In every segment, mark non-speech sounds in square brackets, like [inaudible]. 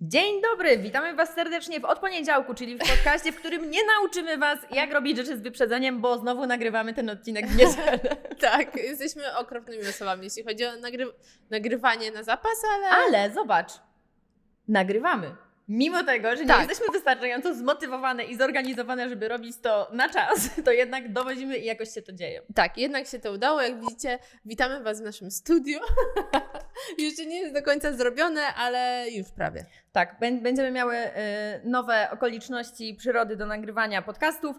Dzień dobry, witamy Was serdecznie w Od Poniedziałku, czyli w podcaście, w którym nie nauczymy Was, jak robić rzeczy z wyprzedzeniem, bo znowu nagrywamy ten odcinek w niedzielę. [laughs] Tak, jesteśmy okropnymi osobami, jeśli chodzi o nagry nagrywanie na zapas, ale... Ale zobacz, nagrywamy. Mimo tego, że nie Tak. jesteśmy wystarczająco zmotywowane i zorganizowane, żeby robić to na czas, [laughs] to jednak dowozimy i jakoś się to dzieje. Tak, jednak się to udało. Jak widzicie, witamy Was w naszym studiu. [laughs] Jeszcze nie jest do końca zrobione, ale już prawie. Tak, bę- będziemy miały y, nowe okoliczności przyrody do nagrywania podcastów,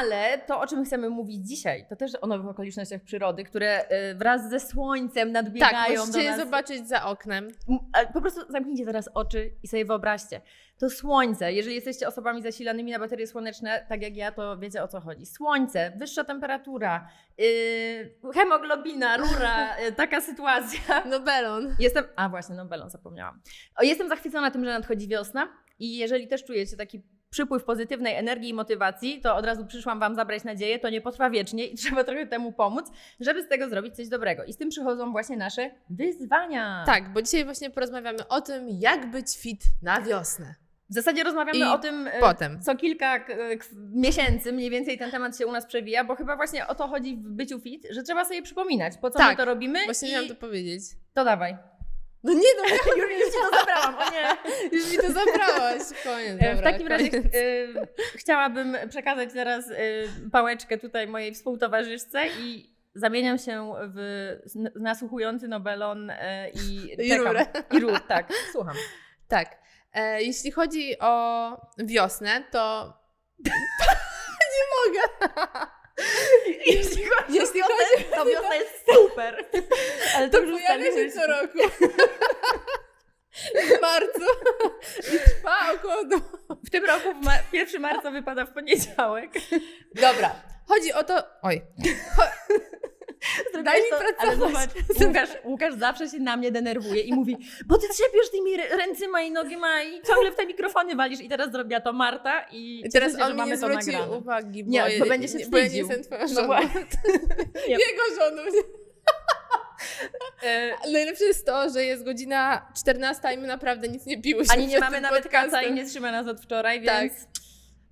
ale to, o czym chcemy mówić dzisiaj, to też o nowych okolicznościach przyrody, które y, wraz ze słońcem Tak, nadbiegają do możecie je nas. zobaczyć za oknem. Ale Po prostu zamknijcie teraz oczy i sobie wyobraźcie. To słońce, jeżeli jesteście osobami zasilanymi na baterie słoneczne, tak jak ja, to wiecie o co chodzi. Słońce, wyższa temperatura, yy, hemoglobina, rura, [laughs] yy, taka sytuacja. No belon. Jestem, a właśnie, no belon zapomniałam. O, jestem zachwycona tym, że nadchodzi wiosna i jeżeli też czujecie taki przypływ pozytywnej energii i motywacji, to od razu przyszłam Wam zabrać nadzieję, to nie potrwa wiecznie i [laughs] trzeba trochę temu pomóc, żeby z tego zrobić coś dobrego. I z tym przychodzą właśnie nasze wyzwania. Tak, bo dzisiaj właśnie porozmawiamy o tym, jak być fit na wiosnę. W zasadzie rozmawiamy I o tym e, potem. co kilka k- miesięcy, mniej więcej ten temat się u nas przewija, bo chyba właśnie o to chodzi w byciu fit, że trzeba sobie przypominać, po co my Tak, to robimy Właśnie i miałam to powiedzieć. to dawaj. No nie, no [laughs] już, już ci to zabrałam, o nie. [laughs] już mi to zabrałaś. Koniec, E, w dobra, takim razie koniec. e, chciałabym przekazać teraz e, pałeczkę tutaj mojej współtowarzyszce i zamieniam się w nasłuchujący Nobelon e, i, I rurę. I rur, tak, słucham. Tak. E, jeśli chodzi o wiosnę, to. [laughs] nie mogę. [laughs] Jeśli chodzi Jeśli o wiosnę, to wiosna jest super. Ale to pojawia się co roku. W marcu. I trwa około. dwóch- W tym roku w ma- 1 marca wypada w poniedziałek. Dobra. Chodzi o to. Oj. [laughs] Daj mi to, pracować. zobacz, [laughs] Łukasz, Łukasz zawsze się na mnie denerwuje i mówi, bo ty trzepiesz tymi rę- ręcyma i nogima i ciągle w te mikrofony walisz i teraz zrobiła to Marta i I teraz się, on że mi mamy nie to zwróci uwagi, bo, Nie, bo będzie się nie, bo ja nie wstydził. jestem twoją No żoną. [laughs] Nie. Jego żoną. E, Najlepsze jest to, że jest godzina 14 i my naprawdę nic nie piłyśmy. Ani nie mamy nawet kaca podcastem. i nie trzyma nas od wczoraj, Tak.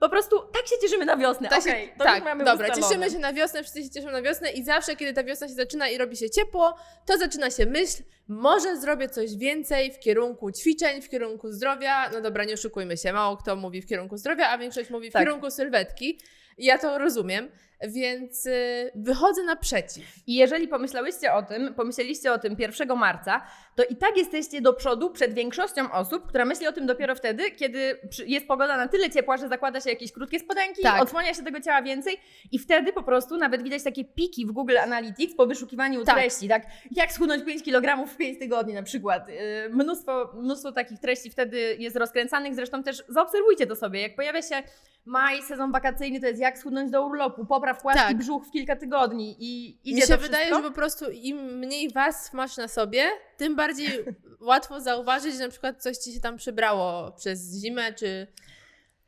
Po prostu tak się cieszymy na wiosnę. Tak, Okej, to tak już mamy dobra, ustalone. cieszymy się na wiosnę, wszyscy się cieszą na wiosnę i zawsze, kiedy ta wiosna się zaczyna i robi się ciepło, to zaczyna się myśl, może zrobię coś więcej w kierunku ćwiczeń, w kierunku zdrowia. No dobra, nie oszukujmy się, mało kto mówi w kierunku zdrowia, a większość mówi w Tak. kierunku sylwetki. Ja to rozumiem, więc y, wychodzę naprzeciw. I jeżeli pomyślałyście o tym, pomyśleliście o tym 1 marca, to i tak jesteście do przodu przed większością osób, która myśli o tym dopiero wtedy, kiedy jest pogoda na tyle ciepła, że zakłada się jakieś krótkie spodenki, Tak. odsłania się tego ciała więcej i wtedy po prostu nawet widać takie piki w Google Analytics po wyszukiwaniu Tak. treści, tak? Jak schudnąć 5 kg w 5 tygodni na przykład. Yy, Mnóstwo, mnóstwo takich treści wtedy jest rozkręcanych, zresztą też zaobserwujcie to sobie. Jak pojawia się maj, sezon wakacyjny, to jest jak schudnąć do urlopu, popraw płaski Tak. brzuch w kilka tygodni i idzie Mi się to wydaje, wszystko. że po prostu im mniej warstw masz na sobie, tym bardziej łatwo zauważyć, że na przykład coś ci się tam przybrało przez zimę, czy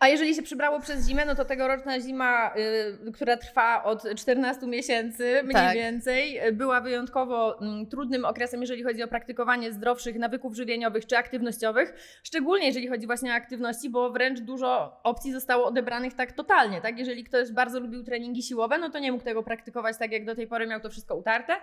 A jeżeli się przybrało przez zimę, no to tegoroczna zima, y, która trwa od 14 miesięcy mniej Tak. więcej, y, była wyjątkowo mm, trudnym okresem, jeżeli chodzi o praktykowanie zdrowszych nawyków żywieniowych czy aktywnościowych, szczególnie jeżeli chodzi właśnie o aktywności, bo wręcz dużo opcji zostało odebranych tak totalnie, tak? Jeżeli ktoś bardzo lubił treningi siłowe, no to nie mógł tego praktykować tak jak do tej pory, miał to wszystko utarte,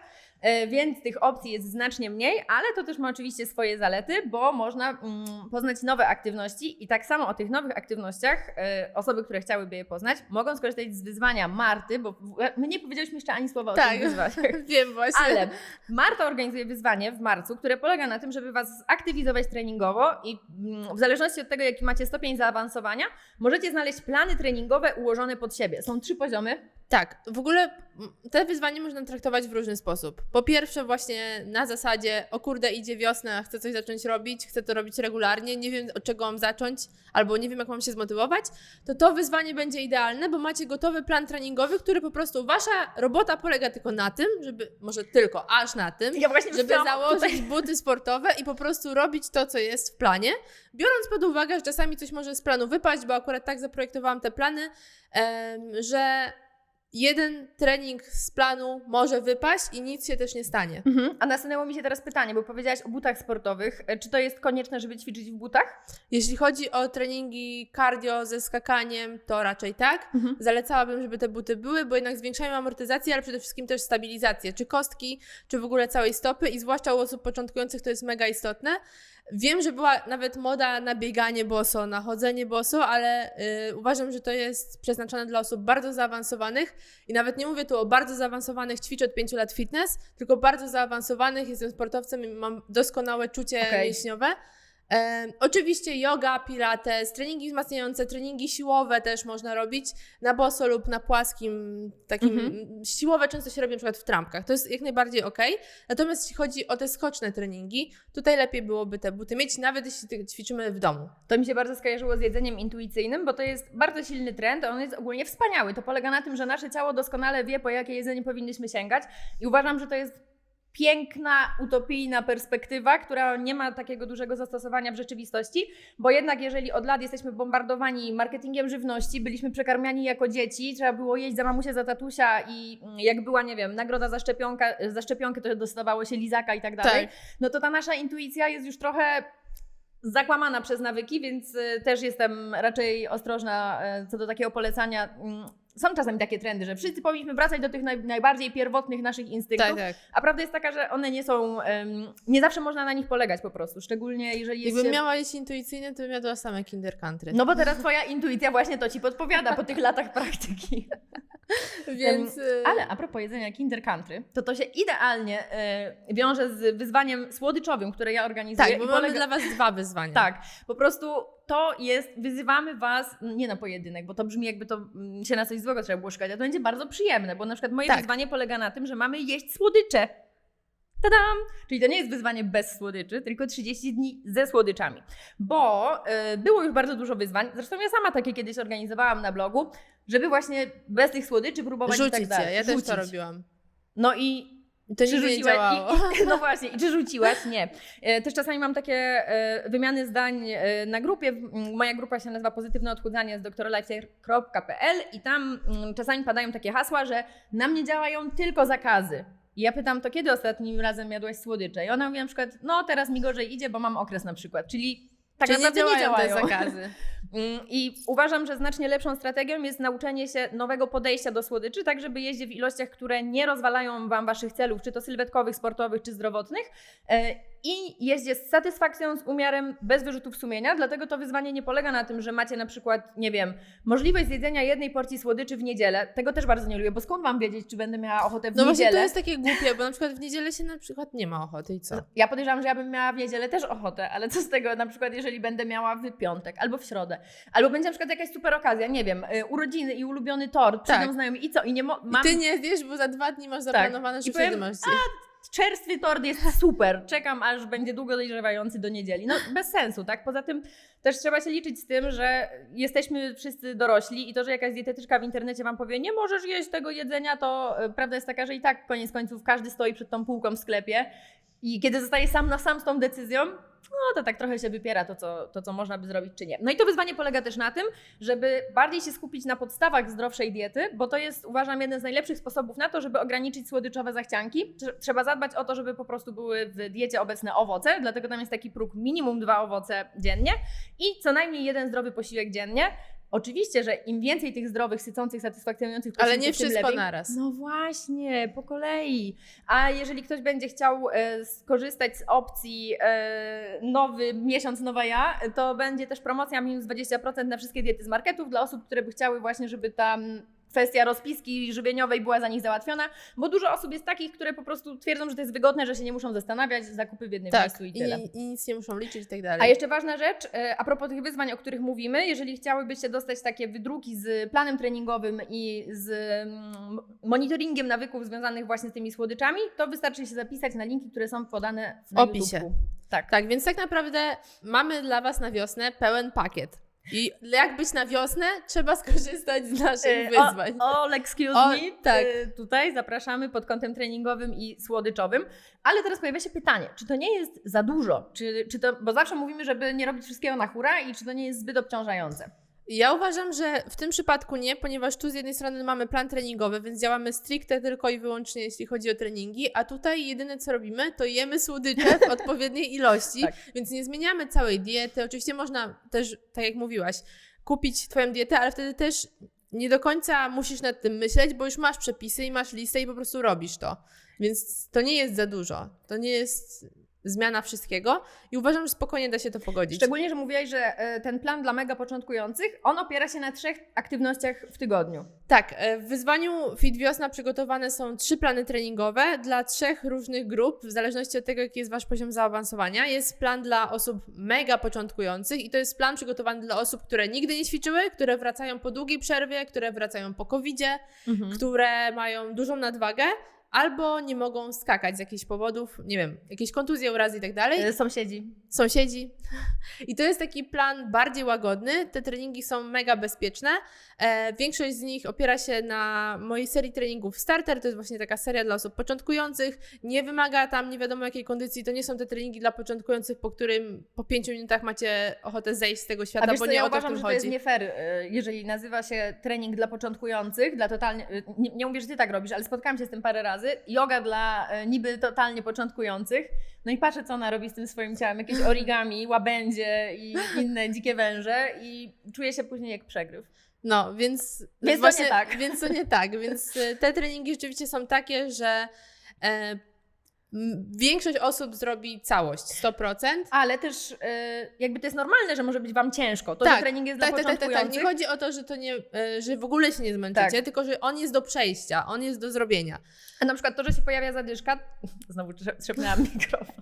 E, więc tych opcji jest znacznie mniej, ale to też ma oczywiście swoje zalety, bo można mm, poznać nowe aktywności i tak samo o tych nowych aktywnościach e, osoby, które chciałyby je poznać, mogą skorzystać z wyzwania Marty, bo my nie powiedzieliśmy jeszcze ani słowa o Tak. tych wyzwaniach. [laughs] wiem właśnie. Ale Marta organizuje wyzwanie w marcu, które polega na tym, żeby Was zaktywizować treningowo i mm, w zależności od tego, jaki macie stopień zaawansowania, możecie znaleźć plany treningowe ułożone pod siebie. Są trzy poziomy. Tak, w ogóle te wyzwanie można traktować w różny sposób. Po pierwsze, właśnie na zasadzie, o kurde, idzie wiosna, chcę coś zacząć robić, chcę to robić regularnie, nie wiem od czego mam zacząć, albo nie wiem jak mam się zmotywować, to to wyzwanie będzie idealne, bo macie gotowy plan treningowy, który po prostu wasza robota polega tylko na tym, żeby, może tylko aż na tym, Ja żeby założyć tutaj- buty sportowe i po prostu robić to, co jest w planie, biorąc pod uwagę, że czasami coś może z planu wypaść, bo akurat tak zaprojektowałam te plany, że jeden trening z planu może wypaść i nic się też nie stanie. Mhm. A nasunęło mi się teraz pytanie, bo powiedziałaś o butach sportowych. E, Czy to jest konieczne, żeby ćwiczyć w butach? Jeśli chodzi o treningi cardio ze skakaniem, to raczej tak. Mhm. Zalecałabym, żeby te buty były, bo jednak zwiększają amortyzację, ale przede wszystkim też stabilizację, czy kostki, czy w ogóle całej stopy i zwłaszcza u osób początkujących to jest mega istotne. Wiem, że była nawet moda na bieganie boso, na chodzenie boso, ale y, uważam, że to jest przeznaczone dla osób bardzo zaawansowanych i nawet nie mówię tu o bardzo zaawansowanych, ćwiczę od 5 lat fitness, tylko bardzo zaawansowanych, jestem sportowcem i mam doskonałe czucie Okej. mięśniowe. E, oczywiście yoga, pilates, treningi wzmacniające, treningi siłowe też można robić na boso lub na płaskim, takim Mhm. siłowe często się robi na przykład w trampkach, to jest jak najbardziej ok. Natomiast jeśli chodzi o te skoczne treningi, tutaj lepiej byłoby te buty mieć, nawet jeśli ćwiczymy w domu. To mi się bardzo skojarzyło z jedzeniem intuicyjnym, bo to jest bardzo silny trend, on jest ogólnie wspaniały. To polega na tym, że nasze ciało doskonale wie, po jakie jedzenie powinniśmy sięgać i uważam, że to jest piękna, utopijna perspektywa, która nie ma takiego dużego zastosowania w rzeczywistości, bo jednak jeżeli od lat jesteśmy bombardowani marketingiem żywności, byliśmy przekarmiani jako dzieci, trzeba było jeść za mamusia, za tatusia i mm, jak była, nie wiem, nagroda za, szczepionka, za szczepionkę, to dostawało się lizaka i tak dalej, no to ta nasza intuicja jest już trochę zakłamana przez nawyki, więc y, też jestem raczej ostrożna y, co do takiego polecania. Są czasami takie trendy, że wszyscy powinniśmy wracać do tych naj, najbardziej pierwotnych naszych instynktów, tak. a prawda jest taka, że one nie są, em, nie zawsze można na nich polegać po prostu, szczególnie jeżeli jest Jakbym się... miała jeść intuicyjnie, to bym jadła same kinder country. No bo [laughs] teraz twoja intuicja właśnie to ci podpowiada po tych latach praktyki. [laughs] Więc... y, Ale a propos jedzenia Kinder Country, to to się idealnie e, wiąże z wyzwaniem słodyczowym, które ja organizuję. Tak, bo i mamy polega- dla Was dwa wyzwania. Tak, po prostu to jest, wyzywamy Was nie na pojedynek, bo to brzmi jakby to mm, się na coś złego trzeba było szukać, a to będzie bardzo przyjemne, bo na przykład moje Tak. wyzwanie polega na tym, że mamy jeść słodycze. Tadam! Czyli to nie jest wyzwanie bez słodyczy, tylko 30 dni ze słodyczami. Bo y, było już bardzo dużo wyzwań, zresztą ja sama takie kiedyś organizowałam na blogu, żeby właśnie bez tych słodyczy próbować i tak Rzucić dalej. je, ja też to Rzucić. robiłam. No I to czy nie działało. I, [laughs] no właśnie, i czy rzuciłaś? Nie. E, Też czasami mam takie e, wymiany zdań e, na grupie. Moja grupa się nazywa Pozytywne Odchudzanie z drlifehair.pl i tam czasami padają takie hasła, że na mnie działają tylko zakazy. I ja pytam, to kiedy ostatnim razem jadłaś słodycze? I ona mówi na przykład, no teraz mi gorzej idzie, bo mam okres na przykład. Czyli tak Czyli naprawdę nie działają działają. te zakazy. [laughs] Mm, I uważam, że znacznie lepszą strategią jest nauczenie się nowego podejścia do słodyczy, tak żeby jeździć w ilościach, które nie rozwalają Wam Waszych celów, czy to sylwetkowych, sportowych, czy zdrowotnych. I jeździe z satysfakcją, z umiarem, bez wyrzutów sumienia. Dlatego to wyzwanie nie polega na tym, że macie na przykład, nie wiem, możliwość zjedzenia jednej porcji słodyczy w niedzielę. Tego też bardzo nie lubię, bo skąd mam wiedzieć, czy będę miała ochotę w No właśnie niedzielę? to jest takie głupie, bo na przykład w niedzielę się na przykład nie ma ochoty i co? Ja podejrzewam, że ja bym miała w niedzielę też ochotę, ale co z tego na przykład, jeżeli będę miała w piątek albo w środę, albo będzie na przykład jakaś super okazja, nie wiem, y, urodziny i ulubiony tort, przyjdą Tak. znajomi i co? I nie mo- I mam... ty nie wiesz, bo za dwa dni masz zaplanowane, że I powiem, wtedy masz Czerstwy tort jest super, czekam aż będzie długo dojrzewający do niedzieli. No bez sensu, tak? Poza tym też trzeba się liczyć z tym, że jesteśmy wszyscy dorośli i to, że jakaś dietetyczka w internecie Wam powie, nie możesz jeść tego jedzenia, to y, prawda jest taka, że i tak koniec końców każdy stoi przed tą półką w sklepie i kiedy zostaje sam na sam z tą decyzją, no to tak trochę się wypiera to co, to, co można by zrobić, czy nie. No i to wyzwanie polega też na tym, żeby bardziej się skupić na podstawach zdrowszej diety, bo to jest, uważam, jeden z najlepszych sposobów na to, żeby ograniczyć słodyczowe zachcianki. Trze- Trzeba zadbać o to, żeby po prostu były w diecie obecne owoce, dlatego tam jest taki próg minimum dwa owoce dziennie i co najmniej jeden zdrowy posiłek dziennie. Oczywiście, że im więcej tych zdrowych, sycących, satysfakcjonujących Ale nie wszystko lepiej. naraz. No właśnie, po kolei. A jeżeli ktoś będzie chciał e, skorzystać z opcji e, nowy miesiąc, nowa ja, to będzie też promocja minus 20% na wszystkie diety z marketów dla osób, które by chciały właśnie, żeby tam kwestia rozpiski żywieniowej była za nich załatwiona, bo dużo osób jest takich, które po prostu twierdzą, że to jest wygodne, że się nie muszą zastanawiać, zakupy w jednym Tak, miejscu i i, tyle. i nic nie muszą liczyć i tak dalej. A jeszcze ważna rzecz, e, a propos tych wyzwań, o których mówimy, jeżeli chciałybyście dostać takie wydruki z planem treningowym i z mm, monitoringiem nawyków związanych właśnie z tymi słodyczami, to wystarczy się zapisać na linki, które są podane w opisie. YouTubeku. Tak. Tak, więc tak naprawdę mamy dla Was na wiosnę pełen pakiet. I jak być na wiosnę, trzeba [laughs] skorzystać z naszych E, wyzwań. O, all excuse O, me. tak. E, Tutaj zapraszamy pod kątem treningowym i słodyczowym. Ale teraz pojawia się pytanie, czy to nie jest za dużo? Czy, czy to, bo zawsze mówimy, żeby nie robić wszystkiego na hura i czy to nie jest zbyt obciążające? Ja uważam, że w tym przypadku nie, ponieważ tu z jednej strony mamy plan treningowy, więc działamy stricte tylko i wyłącznie jeśli chodzi o treningi, a tutaj jedyne co robimy, to jemy słodycze w [laughs] odpowiedniej ilości, Tak. więc nie zmieniamy całej diety. Oczywiście można też, tak jak mówiłaś, kupić Twoją dietę, ale wtedy też nie do końca musisz nad tym myśleć, bo już masz przepisy i masz listę i po prostu robisz to. Więc to nie jest za dużo. To nie jest zmiana wszystkiego i uważam, że spokojnie da się to pogodzić. Szczególnie, że mówiłaś, że e, ten plan dla mega początkujących, on opiera się na trzech aktywnościach w tygodniu. Tak, e, w wyzwaniu Fit Wiosna przygotowane są trzy plany treningowe dla trzech różnych grup, w zależności od tego, jaki jest Wasz poziom zaawansowania. Jest plan dla osób mega początkujących i to jest plan przygotowany dla osób, które nigdy nie ćwiczyły, które wracają po długiej przerwie, które wracają po covidzie, które mają dużą nadwagę albo nie mogą skakać z jakichś powodów, nie wiem, jakieś kontuzje, urazy i tak dalej E, Sąsiedzi. sąsiedzi. [laughs] I to jest taki plan bardziej łagodny. Te treningi są mega bezpieczne. E, większość z nich opiera się na mojej serii treningów Starter. To jest właśnie taka seria dla osób początkujących. Nie wymaga tam nie wiadomo jakiej kondycji. To nie są te treningi dla początkujących, po którym po pięciu minutach macie ochotę zejść z tego A świata, wiesz bo nie ja o to w tym że to chodzi. jest nie fair, e, jeżeli nazywa się trening dla początkujących, dla totalnie, e, nie, nie mówię, że ty tak robisz, ale spotkałam się z tym parę razy, yoga dla e, niby totalnie początkujących, no i patrzę, co ona robi z tym swoim ciałem, jakieś [laughs] origami, łabędzie i inne dzikie węże i czuję się później jak przegryw. No, więc, Więc to właśnie, nie tak. Więc to nie tak. Więc e, te treningi rzeczywiście są takie, że e, większość osób zrobi całość 100%. Ale też e, jakby to jest normalne, że może być Wam ciężko, to, Tak, że trening jest Tak, dla tak, tak, tak, tak. Nie chodzi o to, że to nie, e, że w ogóle się nie zmęczycie, Tak. tylko że on jest do przejścia, on jest do zrobienia. A na przykład to, że się pojawia zadyszka, [laughs] znowu trze- trzepnęłam mikrofon,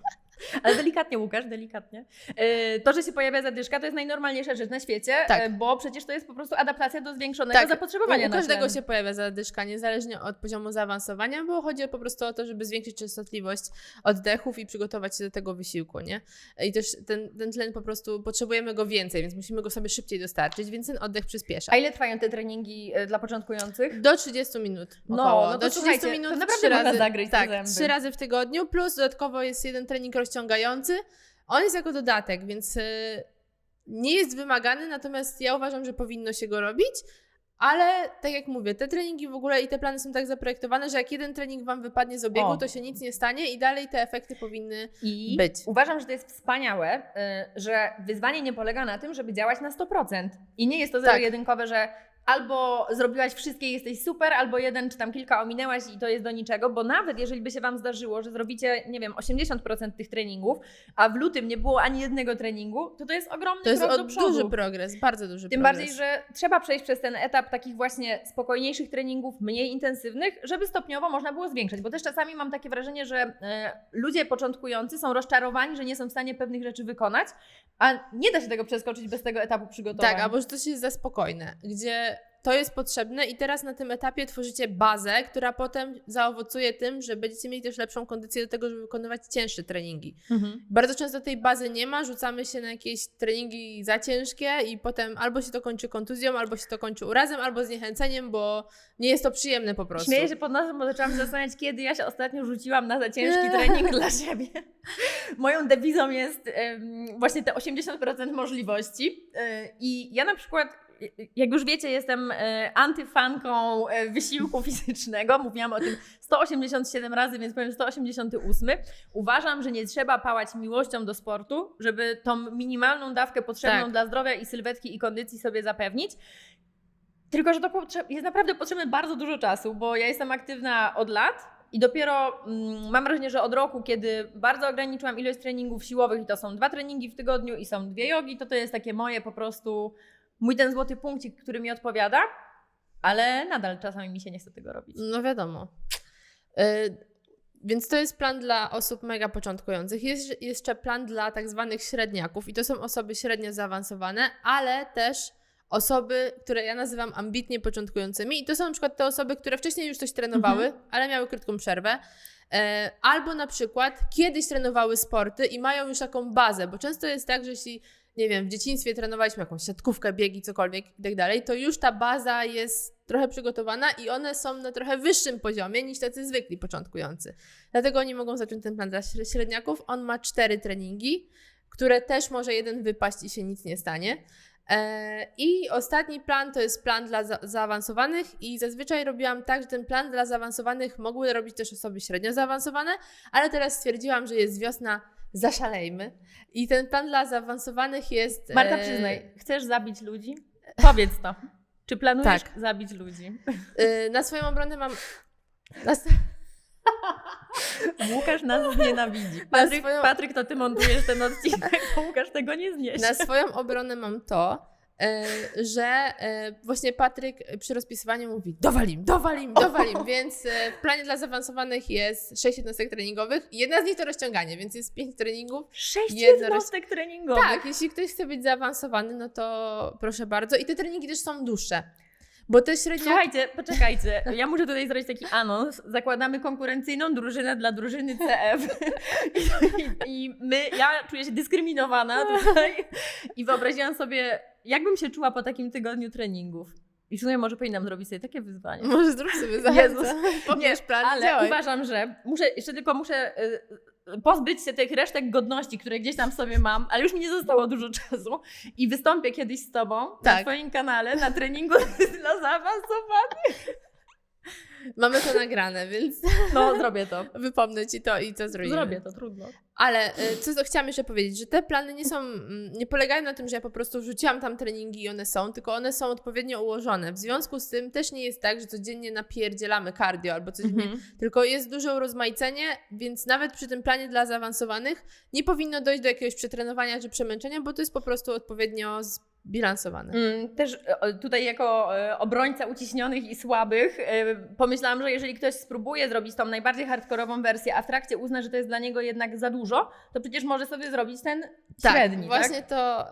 ale delikatnie Łukasz, delikatnie. Yy, To, że się pojawia zadyszka, to jest najnormalniejsza rzecz na świecie, Tak. yy, bo przecież to jest po prostu adaptacja do zwiększonego Tak, zapotrzebowania U każdego się pojawia zadyszka, niezależnie od poziomu zaawansowania, bo chodzi po prostu o to, żeby zwiększyć częstotliwość oddechów i przygotować się do tego wysiłku, nie? I też ten, ten tlen po prostu potrzebujemy go więcej, więc musimy go sobie szybciej dostarczyć, więc ten oddech przyspiesza. A ile trwają te treningi yy, dla początkujących? Do 30 minut. No, Około. no Do 30 słuchajcie, minut to naprawdę trzy można razy, zagryźć tak, trzy razy w tygodniu, plus dodatkowo jest jeden trening rozciągający. On jest jako dodatek, więc y, nie jest wymagany, natomiast ja uważam, że powinno się go robić. Ale tak jak mówię, te treningi w ogóle i te plany są tak zaprojektowane, że jak jeden trening Wam wypadnie z obiegu, O. to się nic nie stanie i dalej te efekty powinny I być. uważam, że to jest wspaniałe, yy, że wyzwanie nie polega na tym, żeby działać na 100%. I nie jest to Tak. zero-jedynkowe, że albo zrobiłaś wszystkie i jesteś super, albo jeden czy tam kilka ominęłaś i to jest do niczego, bo nawet jeżeli by się Wam zdarzyło, że zrobicie, nie wiem, 80% tych treningów, a w lutym nie było ani jednego treningu, to to jest ogromny To jest krok do przodu. duży progres, bardzo duży Tym progres. bardziej, że trzeba przejść przez ten etap takich właśnie spokojniejszych treningów, mniej intensywnych, żeby stopniowo można było zwiększać. Bo też czasami mam takie wrażenie, że e, ludzie początkujący są rozczarowani, że nie są w stanie pewnych rzeczy wykonać, a nie da się tego przeskoczyć bez tego etapu przygotowania. Tak, albo że to jest za spokojne, gdzie to jest potrzebne i teraz na tym etapie tworzycie bazę, która potem zaowocuje tym, że będziecie mieli też lepszą kondycję do tego, żeby wykonywać cięższe treningi. Mhm. Bardzo często tej bazy nie ma, rzucamy się na jakieś treningi za ciężkie i potem albo się to kończy kontuzją, albo się to kończy urazem, albo zniechęceniem, bo nie jest to przyjemne po prostu. Śmieję się pod nosem, bo zaczęłam zastanawiać, kiedy ja się ostatnio rzuciłam na za ciężki trening dla siebie. Moją dewizą jest właśnie te 80% możliwości. E, I ja na przykład, jak już wiecie, jestem e, antyfanką e, wysiłku [laughs] fizycznego. Mówiłam o tym 187 razy, więc powiem 188. Uważam, że nie trzeba pałać miłością do sportu, żeby tą minimalną dawkę potrzebną Tak. dla zdrowia i sylwetki i kondycji sobie zapewnić. Tylko, że to jest naprawdę potrzebne bardzo dużo czasu, bo ja jestem aktywna od lat i dopiero mm, mam wrażenie, że od roku, kiedy bardzo ograniczyłam ilość treningów siłowych i to są dwa treningi w tygodniu i są dwie jogi, to to jest takie moje po prostu, mój ten złoty punkcik, który mi odpowiada, ale nadal czasami mi się nie chce tego robić. No wiadomo. Y, Więc to jest plan dla osób mega początkujących. Jest jeszcze plan dla tak zwanych średniaków i to są osoby średnio zaawansowane, ale też osoby, które ja nazywam ambitnie początkującymi i to są na przykład te osoby, które wcześniej już coś trenowały, ale miały krótką przerwę. E, Albo na przykład kiedyś trenowały sporty i mają już taką bazę, bo często jest tak, że jeśli nie wiem, w dzieciństwie trenowaliśmy jakąś siatkówkę, biegi, cokolwiek i tak dalej, to już ta baza jest trochę przygotowana i one są na trochę wyższym poziomie niż tacy zwykli początkujący. Dlatego oni mogą zacząć ten plan dla śre- średniaków. On ma cztery treningi, które też może jeden wypaść i się nic nie stanie. E, I ostatni plan to jest plan dla za- zaawansowanych i zazwyczaj robiłam tak, że ten plan dla zaawansowanych mogły robić też osoby średnio zaawansowane, ale teraz stwierdziłam, że jest wiosna, zaszalejmy. I ten plan dla zaawansowanych jest... Marta, e, przyznaj, chcesz zabić ludzi? Powiedz to. Czy planujesz Tak. zabić ludzi? e, Na swoją obronę mam... Na, Łukasz nas nienawidzi. Patryk, swoją- Patryk, to ty montujesz ten odcinek, bo Łukasz tego nie zniesie. Na swoją obronę mam to, że e, właśnie Patryk przy rozpisywaniu mówi dowalim, dowalim, dowalim, [laughs] więc e, w planie dla zaawansowanych jest 6 jednostek treningowych. Jedna z nich to rozciąganie, więc jest 5 treningów. Sześć Jedno jednostek treningowych. Tak, jeśli ktoś chce być zaawansowany, no to proszę bardzo. I te treningi też są dłuższe, bo te średnio... Słuchajcie, poczekajcie. Ja muszę tutaj zrobić taki anons. Zakładamy konkurencyjną drużynę dla drużyny CF. I, I my, ja czuję się dyskryminowana tutaj. I wyobraziłam sobie, jakbym się czuła po takim tygodniu treningów. I w sumie może powinnam zrobić sobie takie wyzwanie. Może zrób sobie Jezus. zachęcę. Plan, Ale działaj. uważam, że muszę, jeszcze tylko muszę y, pozbyć się tych resztek godności, które gdzieś tam sobie mam, ale już mi nie zostało dużo czasu i wystąpię kiedyś z tobą na Tak. twoim kanale na treningu [laughs] dla zaawansowanych. Mamy to nagrane, więc No, zrobię to. [laughs] wypomnę ci to i to zrobimy. Zrobię to, trudno. Ale y, co chciałam jeszcze powiedzieć, że te plany nie są, mm, nie polegają na tym, że ja po prostu wrzuciłam tam treningi i one są, tylko one są odpowiednio ułożone. W związku z tym też nie jest tak, że codziennie napierdzielamy cardio albo coś, Mhm. tylko jest duże urozmaicenie, więc nawet przy tym planie dla zaawansowanych nie powinno dojść do jakiegoś przetrenowania czy przemęczenia, bo to jest po prostu odpowiednio zbilansowane. Mm, Też e, tutaj jako e, obrońca uciśnionych i słabych e, pomyślałam, że jeżeli ktoś spróbuje zrobić tą najbardziej hardkorową wersję, a w trakcie uzna, że to jest dla niego jednak za dużo, to przecież może sobie zrobić ten średni, tak? właśnie to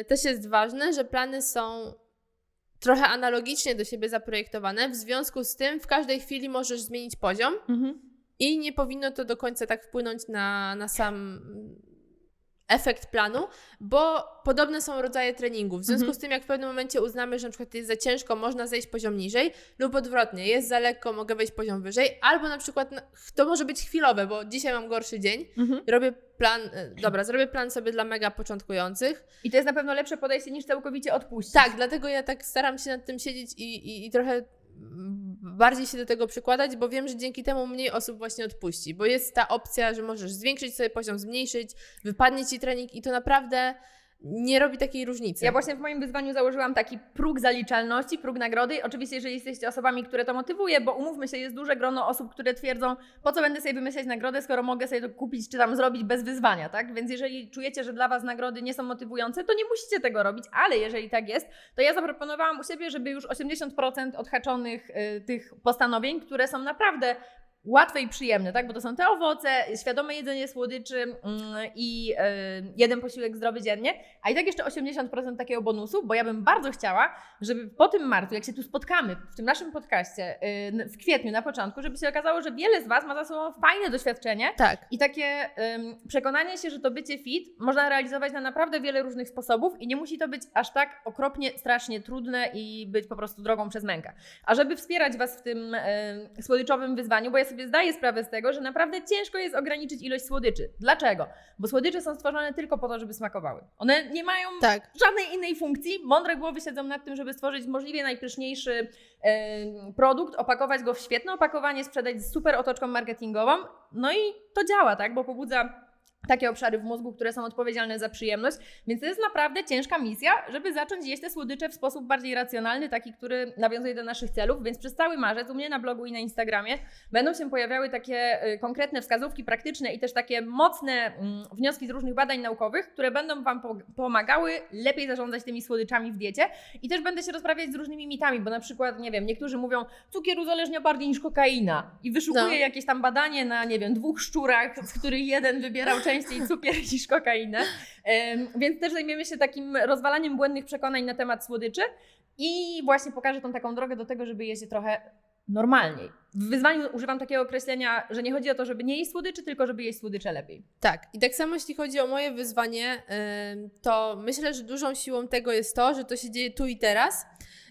y, też jest ważne, że plany są trochę analogicznie do siebie zaprojektowane, w związku z tym w każdej chwili możesz zmienić poziom Mhm. i nie powinno to do końca tak wpłynąć na, na sam efekt planu, bo podobne są rodzaje treningów. W związku Mhm. z tym, jak w pewnym momencie uznamy, że na przykład jest za ciężko, można zejść poziom niżej, lub odwrotnie, jest za lekko, mogę wejść poziom wyżej, albo na przykład to może być chwilowe, bo dzisiaj mam gorszy dzień, Mhm. robię plan, e, dobra, zrobię plan sobie dla mega początkujących. I to jest na pewno lepsze podejście niż całkowicie odpuścić. Tak, dlatego ja tak staram się nad tym siedzieć i, i, i trochę bardziej się do tego przykładać, bo wiem, że dzięki temu mniej osób właśnie odpuści, bo jest ta opcja, że możesz zwiększyć sobie poziom, zmniejszyć, wypadnie ci trening i to naprawdę nie robi takiej różnicy. Ja właśnie w moim wyzwaniu założyłam taki próg zaliczalności, próg nagrody. Oczywiście, jeżeli jesteście osobami, które to motywuje, bo umówmy się, jest duże grono osób, które twierdzą, po co będę sobie wymyślać nagrodę, skoro mogę sobie to kupić czy tam zrobić bez wyzwania, tak? Więc jeżeli czujecie, że dla Was nagrody nie są motywujące, to nie musicie tego robić, ale jeżeli tak jest, to ja zaproponowałam u siebie, żeby już 80% odhaczonych y, tych postanowień, które są naprawdę łatwe i przyjemne, tak? Bo to są te owoce, świadome jedzenie słodyczy mm, i y, jeden posiłek zdrowy dziennie, a i tak jeszcze 80% takiego bonusu, bo ja bym bardzo chciała, żeby po tym marcu, jak się tu spotkamy w tym naszym podcaście y, w kwietniu na początku, żeby się okazało, że wiele z Was ma za sobą fajne doświadczenie Tak. i takie przekonanie się, że to bycie fit można realizować na naprawdę wiele różnych sposobów i nie musi to być aż tak okropnie, strasznie trudne i być po prostu drogą przez mękę. A żeby wspierać Was w tym ym, słodyczowym wyzwaniu, bo ja sobie zdaję sprawę z tego, że naprawdę ciężko jest ograniczyć ilość słodyczy. Dlaczego? Bo słodycze są stworzone tylko po to, żeby smakowały. One nie mają Tak. żadnej innej funkcji. Mądre głowy siedzą nad tym, żeby stworzyć możliwie najpyszniejszy e, produkt, opakować go w świetne opakowanie, sprzedać z super otoczką marketingową. No i to działa, tak? Bo pobudza takie obszary w mózgu, które są odpowiedzialne za przyjemność. Więc to jest naprawdę ciężka misja, żeby zacząć jeść te słodycze w sposób bardziej racjonalny, taki, który nawiązuje do naszych celów. Więc przez cały marzec u mnie na blogu i na Instagramie będą się pojawiały takie y, konkretne wskazówki praktyczne i też takie mocne mm, wnioski z różnych badań naukowych, które będą Wam po- pomagały lepiej zarządzać tymi słodyczami w diecie. I też będę się rozprawiać z różnymi mitami, bo na przykład, nie wiem, niektórzy mówią, cukier uzależnia bardziej niż kokaina. I wyszukuję No. jakieś tam badanie na, nie wiem, dwóch szczurach, z których jeden wybierał częściej cukier [laughs] niż kokainę. Więc też zajmiemy się takim rozwalaniem błędnych przekonań na temat słodyczy i właśnie pokażę tą taką drogę do tego, żeby jeść je trochę normalniej. W wyzwaniu używam takiego określenia, że nie chodzi o to, żeby nie jeść słodyczy, tylko żeby jeść słodycze lepiej. Tak. I tak samo jeśli chodzi o moje wyzwanie, to myślę, że dużą siłą tego jest to, że to się dzieje tu i teraz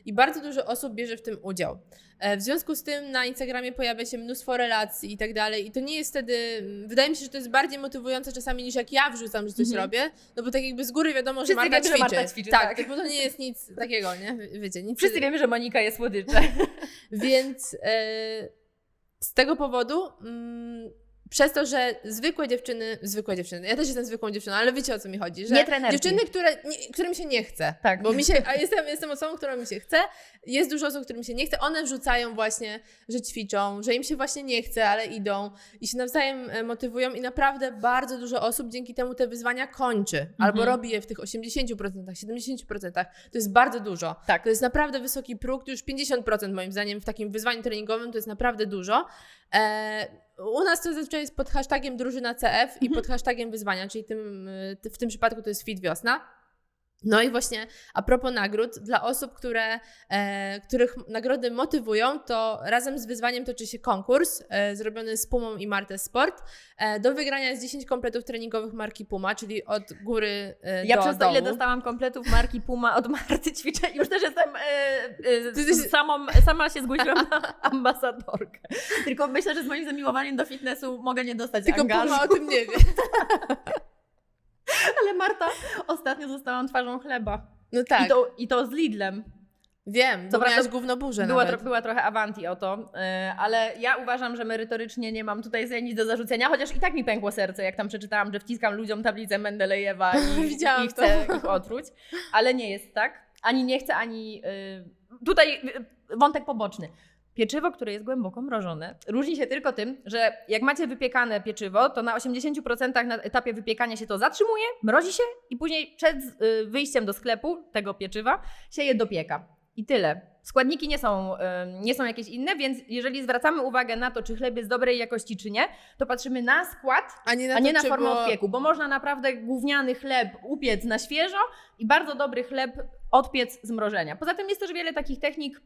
i bardzo dużo osób bierze w tym udział. E, W związku z tym na Instagramie pojawia się mnóstwo relacji i tak dalej. I to nie jest wtedy. Wydaje mi się, że to jest bardziej motywujące czasami niż jak ja wrzucam, że coś Mhm. robię. No bo tak jakby z góry wiadomo, że Marta wiemy, że. Marta ćwiczy, tak, tak. tak, bo to nie jest nic [laughs] takiego, nie? Wiecie, nic. Wszyscy wiemy, że Monika je słodycze. [laughs] Więc e, z tego powodu. Mm, przez to, że zwykłe dziewczyny, zwykłe dziewczyny, ja też jestem zwykłą dziewczyną, ale wiecie o co mi chodzi, że Nie trenerki. dziewczyny, które, nie, którym się nie chce, Tak. bo mi się, a jestem, jestem osobą, która mi się chce, jest dużo osób, którym się nie chce, one wrzucają właśnie, że ćwiczą, że im się właśnie nie chce, ale idą i się nawzajem e, motywują i naprawdę bardzo dużo osób dzięki temu te wyzwania kończy, albo Mhm. robi je w tych 80%, 70%, to jest bardzo dużo. Tak. To jest naprawdę wysoki próg, to już 50% moim zdaniem w takim wyzwaniu treningowym to jest naprawdę dużo. E, u nas to zazwyczaj jest pod hashtagiem drużyna CF i Mhm. pod hashtagiem wyzwania, czyli tym, y, w tym przypadku to jest Fit Wiosna. No i właśnie a propos nagród, dla osób, które, e, których nagrody motywują, to razem z wyzwaniem toczy się konkurs e, zrobiony z Pumą i Martę Sport. E, do wygrania jest 10 kompletów treningowych marki Puma, czyli od góry e, Ja do przez to, ile dostałam kompletów marki Puma od Marty [laughs] ćwiczę, już też jestem, e, e, samą, sama się zgłosiłam na [laughs] ambasadorkę. Tylko myślę, że z moim zamiłowaniem do fitnessu mogę nie dostać Tylko angażu. Puma o tym nie wie. [laughs] [laughs] Ale Marta, ostatnio zostałam twarzą chleba. No tak, I, to, I to z Lidlem. wiem, Co bo prawda miałaś gówno burzę Była, tro, była trochę awanti o to, e, ale ja uważam, że merytorycznie nie mam tutaj nic do zarzucenia, chociaż i tak mi pękło serce, jak tam przeczytałam, że wciskam ludziom tablicę Mendelejewa i, [laughs] i chcę ich otruć. Ale nie jest tak. Ani nie chcę, ani... y, tutaj y, wątek poboczny. Pieczywo, które jest głęboko mrożone, różni się tylko tym, że jak macie wypiekane pieczywo, to na 80% na etapie wypiekania się to zatrzymuje, mrozi się i później przed y, wyjściem do sklepu tego pieczywa się je dopieka. I tyle. Składniki nie są, y, nie są jakieś inne, więc jeżeli zwracamy uwagę na to, czy chleb jest dobrej jakości, czy nie, to patrzymy na skład, A nie na, a nie to, na formę było... odpieku, bo można naprawdę gówniany chleb upiec na świeżo i bardzo dobry chleb odpiec z mrożenia. Poza tym jest też wiele takich technik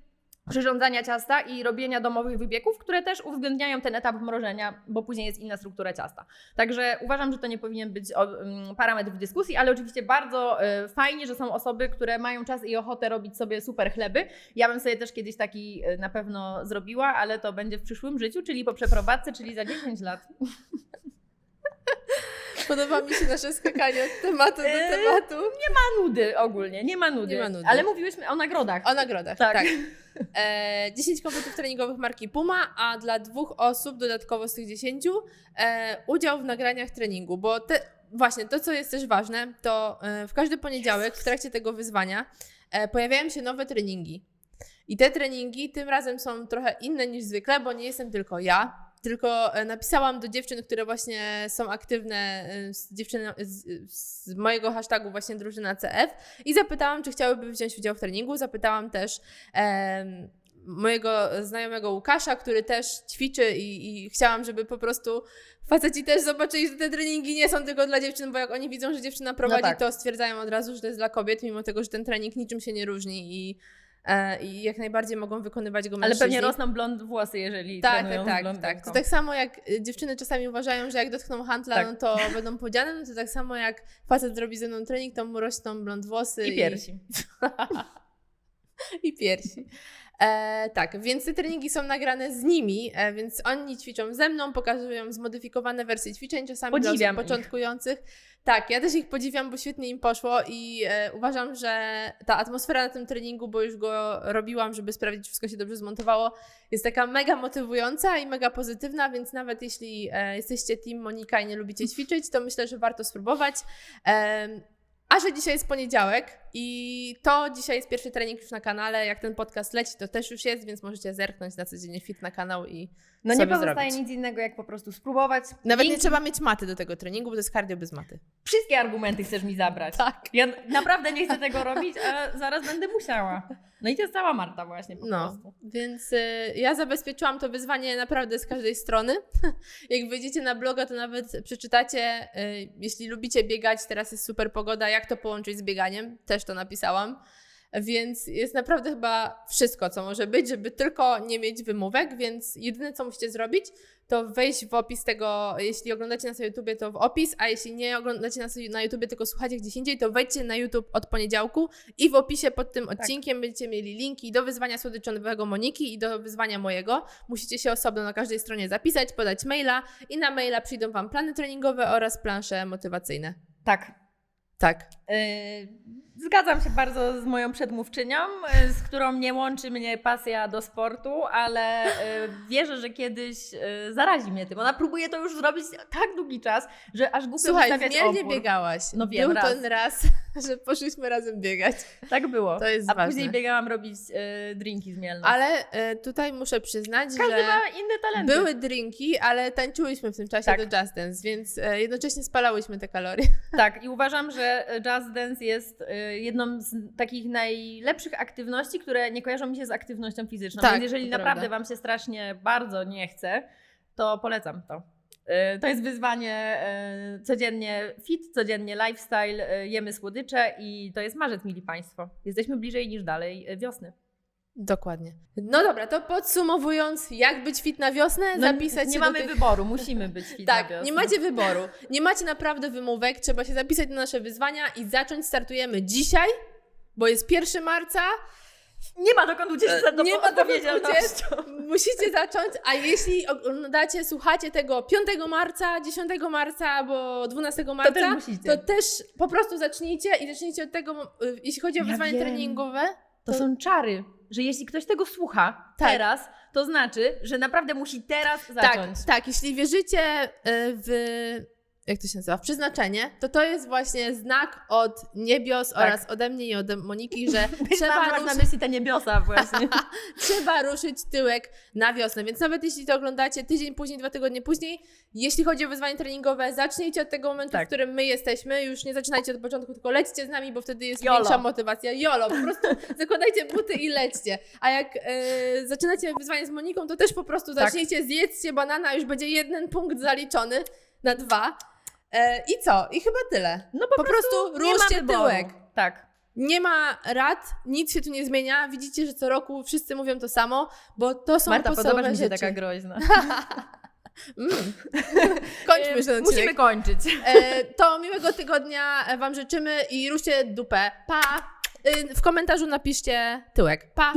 przyrządzania ciasta i robienia domowych wypieków, które też uwzględniają ten etap mrożenia, bo później jest inna struktura ciasta. Także uważam, że to nie powinien być mm, parametr w dyskusji, ale oczywiście bardzo y, fajnie, że są osoby, które mają czas i ochotę robić sobie super chleby. Ja bym sobie też kiedyś taki y, na pewno zrobiła, ale to będzie w przyszłym życiu, czyli po przeprowadzce, czyli za 10 lat. [laughs] Podoba mi się nasze skakanie od tematu do Eee, tematu. ma nudy ogólnie, nie ma nudy. Nie ma nudy. Ale mówiłyśmy o nagrodach. O nagrodach, Tak. tak. [laughs] E, 10 kompletów treningowych marki Puma, a dla dwóch osób dodatkowo z tych 10 e, udział w nagraniach treningu, bo te, właśnie to, co jest też ważne, to e, w każdy poniedziałek w trakcie tego wyzwania e, pojawiają się nowe treningi. I te treningi tym razem są trochę inne niż zwykle, bo nie jestem tylko ja. Tylko e, napisałam do dziewczyn, które właśnie są aktywne e, z, dziewczyny, z, z mojego hashtagu właśnie drużyna CF i zapytałam, czy chciałyby wziąć udział w treningu. Zapytałam też em, mojego znajomego Łukasza, który też ćwiczy i, i chciałam, żeby po prostu faceci też zobaczyli, że te treningi nie są tylko dla dziewczyn, bo jak oni widzą, że dziewczyna prowadzi, tak. to stwierdzają od razu, że to jest dla kobiet, mimo tego, że ten trening niczym się nie różni i, e, i jak najbardziej mogą wykonywać go Ale mężczyźni. pewnie rosną blond włosy, jeżeli Tak, tak, tak, blondynką. tak. To tak samo jak y, dziewczyny czasami uważają, że jak dotkną handla, Tak. no to będą podziane, no to tak samo jak facet zrobi ze mną trening, to mu rosną blond włosy I piersi. [laughs] i piersi. E, tak, więc te treningi są nagrane z nimi, e, więc oni ćwiczą ze mną, pokazują zmodyfikowane wersje ćwiczeń, czasami Podziwiam dla początkujących. Tak, ja też ich podziwiam, bo świetnie im poszło i e, uważam, że ta atmosfera na tym treningu, bo już go robiłam, żeby sprawdzić, czy wszystko się dobrze zmontowało, jest taka mega motywująca i mega pozytywna, więc nawet jeśli e, jesteście team Monika i nie lubicie ćwiczyć, to myślę, że warto spróbować. Em, a że dzisiaj jest poniedziałek i to dzisiaj jest pierwszy trening już na kanale. Jak ten podcast leci, to też już jest, więc możecie zerknąć na codziennie fit na kanał i No nie pozostaje zrobić. nic innego, jak po prostu spróbować. Nawet nie Dzięki- trzeba mieć maty do tego treningu, bo to jest cardio bez maty. Wszystkie argumenty chcesz mi zabrać. Tak. Ja naprawdę nie chcę tego robić, a zaraz będę musiała. No i to jest cała Marta właśnie po No, prostu. więc y, ja zabezpieczyłam to wyzwanie naprawdę z każdej strony. [laughs] jak wejdziecie na bloga, to nawet przeczytacie, y, jeśli lubicie biegać, teraz jest super pogoda, jak to połączyć z bieganiem. Też to napisałam. Więc jest naprawdę chyba wszystko, co może być, żeby tylko nie mieć wymówek, więc jedyne, co musicie zrobić, to wejść w opis tego, jeśli oglądacie nas na YouTubie, to w opis, a jeśli nie oglądacie nas na YouTubie, tylko słuchacie gdzieś indziej, to wejdźcie na YouTube od poniedziałku i w opisie pod tym odcinkiem będziecie mieli linki do wyzwania słodyczonowego Moniki i do wyzwania mojego. Musicie się osobno na każdej stronie zapisać, podać maila i na maila przyjdą Wam plany treningowe oraz plansze motywacyjne. Tak. Tak. Yy, Zgadzam się bardzo z moją przedmówczynią, yy, z którą nie łączy mnie pasja do sportu, ale yy, wierzę, że kiedyś zarazi mnie tym. Ona próbuje to już zrobić tak długi czas, że aż głupio Słuchaj, zmiennie opór. biegałaś. No wiem, Był raz. ten raz, [laughs] że poszliśmy razem biegać. Tak było. To jest A ważne. później biegałam robić drinki zmielne. Ale e, tutaj muszę przyznać, Każdy że ma inne talenty. były drinki, ale tańczyłyśmy w tym czasie Tak. do Just Dance, więc e, jednocześnie spalałyśmy te kalorie. Tak, i uważam, że Just Dance jest y, jedną z takich najlepszych aktywności, które nie kojarzą mi się z aktywnością fizyczną. Tak, Więc jeżeli naprawdę prawda. Wam się strasznie bardzo nie chce, to polecam to. Y, To jest wyzwanie y, codziennie fit, codziennie lifestyle, jemy słodycze i to jest marzec, mili Państwo. Jesteśmy bliżej niż dalej wiosny. Dokładnie. No dobra, to podsumowując, jak być fit na wiosnę, No, zapisać nie się mamy do tych... wyboru, musimy być fit na Tak, wiosnę. nie macie wyboru. Nie macie naprawdę wymówek, trzeba się zapisać na nasze wyzwania i zacząć. Startujemy dzisiaj, bo jest 1 marca. Nie ma dokąd uciec przed E, nie ma dokąd odpowiedzialnością. Musicie zacząć, a jeśli oglądacie, słuchacie tego 5 marca, 10 marca albo 12 marca, też musicie. to też po prostu zacznijcie i zacznijcie od tego, y, jeśli chodzi o Ja wyzwanie wiem. treningowe. To są czary, że jeśli ktoś tego słucha Tak. teraz, to znaczy, że naprawdę musi teraz Tak, zacząć. tak, jeśli wierzycie y, w. Jak to się nazywa? W przeznaczenie, to to jest właśnie znak od niebios Tak. oraz ode mnie i od Moniki, że [laughs] Trzeba masz na ruszyć, myśli te niebiosa właśnie. [laughs] trzeba ruszyć tyłek na wiosnę. Więc nawet jeśli to oglądacie tydzień później, dwa tygodnie później, jeśli chodzi o wyzwanie treningowe, zacznijcie od tego momentu, Tak. w którym my jesteśmy. Już nie zaczynajcie od początku, tylko lećcie z nami, bo wtedy jest Jolo. większa motywacja. Jolo, po prostu [laughs] zakładajcie buty i lećcie. A jak e, zaczynacie wyzwanie z Moniką, to też po prostu Tak. zacznijcie, zjedzcie banana, już będzie jeden punkt zaliczony na dwa. E, I co? I chyba tyle. No Po prostu nie ma ruszcie tyłek. Tak. Nie ma rad, nic się tu nie zmienia. Widzicie, że co roku wszyscy mówią to samo, bo to są Marta, podstawowe podobasz mi się rzeczy. taka groźna. [laughs] Mm. [laughs] Kończmy ten. Musimy kończyć. E, to miłego tygodnia Wam życzymy i ruszcie dupę. Pa! E, W komentarzu napiszcie tyłek. Pa!